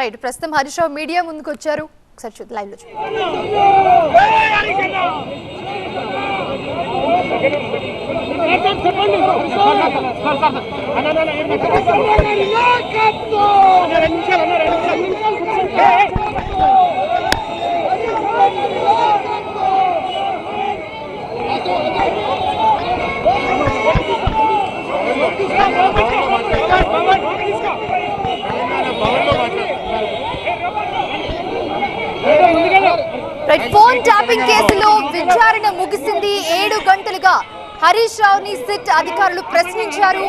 Right ప్రస్తుతం Harish Rao media ముందుకు వచ్చారు ఒకసారి చూద్దాం లైవ్లో చూద్దాం. ఫోన్ ట్యాపింగ్ కేసులో విచారణ ముగిసింది. ఏడు గంటలుగా హరీష్ రావుని సిట్ అధికారులు ప్రశ్నించారు.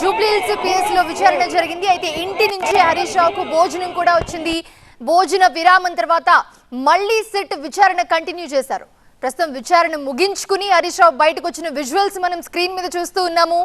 జూబ్లీహిల్స్ పిఎస్లో విచారణ జరిగింది. అయితే ఇంటి నుంచే హరీష్ రావుకు భోజనం కూడా వచ్చింది. భోజన విరామం తర్వాత మళ్ళీ సిట్ విచారణ కంటిన్యూ చేశారు. ప్రస్తుతం విచారణ ముగించుకుని హరీష్ రావు బయటకు వచ్చిన విజువల్స్ మనం స్క్రీన్ మీద చూస్తూ ఉన్నాము.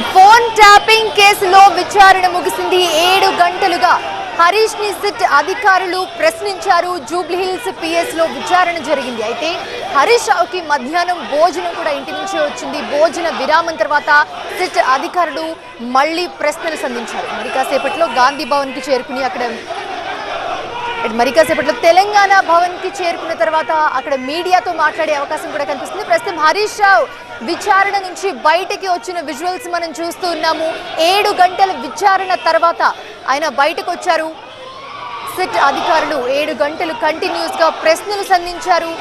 ఫోన్ ట్యాపింగ్ కేసులో విచారణ ముగిసింది. ఏడు గంటలుగా హరీష్ని సిట్ అధికారులు ప్రశ్నించారు. జూబ్లీహిల్స్ పిఎస్లో విచారణ జరిగింది. అయితే హరీష్ రావుకి మధ్యాహ్నం భోజనం కూడా ఇంటి నుంచే వచ్చింది. భోజన విరామం తర్వాత సిట్ అధికారులు మళ్ళీ ప్రశ్నలు సంధించారు. మరి కాసేపట్లో గాంధీ భవన్కి చేరుకుని అక్కడ మరి కాసేపట్లో తెలంగాణ భవన్కి చేరుకున్న తర్వాత అక్కడ మీడియాతో మాట్లాడే అవకాశం కూడా కనిపిస్తుంది. ప్రస్తుతం హరీష్ రావు విచారణ నుంచి బయటికి వచ్చిన విజువల్స్ మనం చూస్తూ ఉన్నాము. ఏడు గంటల విచారణ తర్వాత ఆయన బయటకు వచ్చారు. సిట్ అధికారులు ఏడు గంటలు కంటిన్యూస్గా ప్రశ్నలు సంధించారు.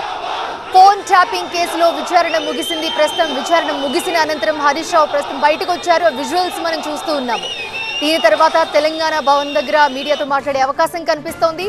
ఫోన్ ట్యాపింగ్ కేసులో విచారణ ముగిసింది. ప్రస్తుతం విచారణ ముగిసిన అనంతరం హరీష్ రావు ప్రస్తుతం బయటకు వచ్చారు. విజువల్స్ మనం చూస్తూ ఉన్నాము. దీని తర్వాత తెలంగాణ భవన్ దగ్గర మీడియాతో మాట్లాడే అవకాశం కనిపిస్తోంది.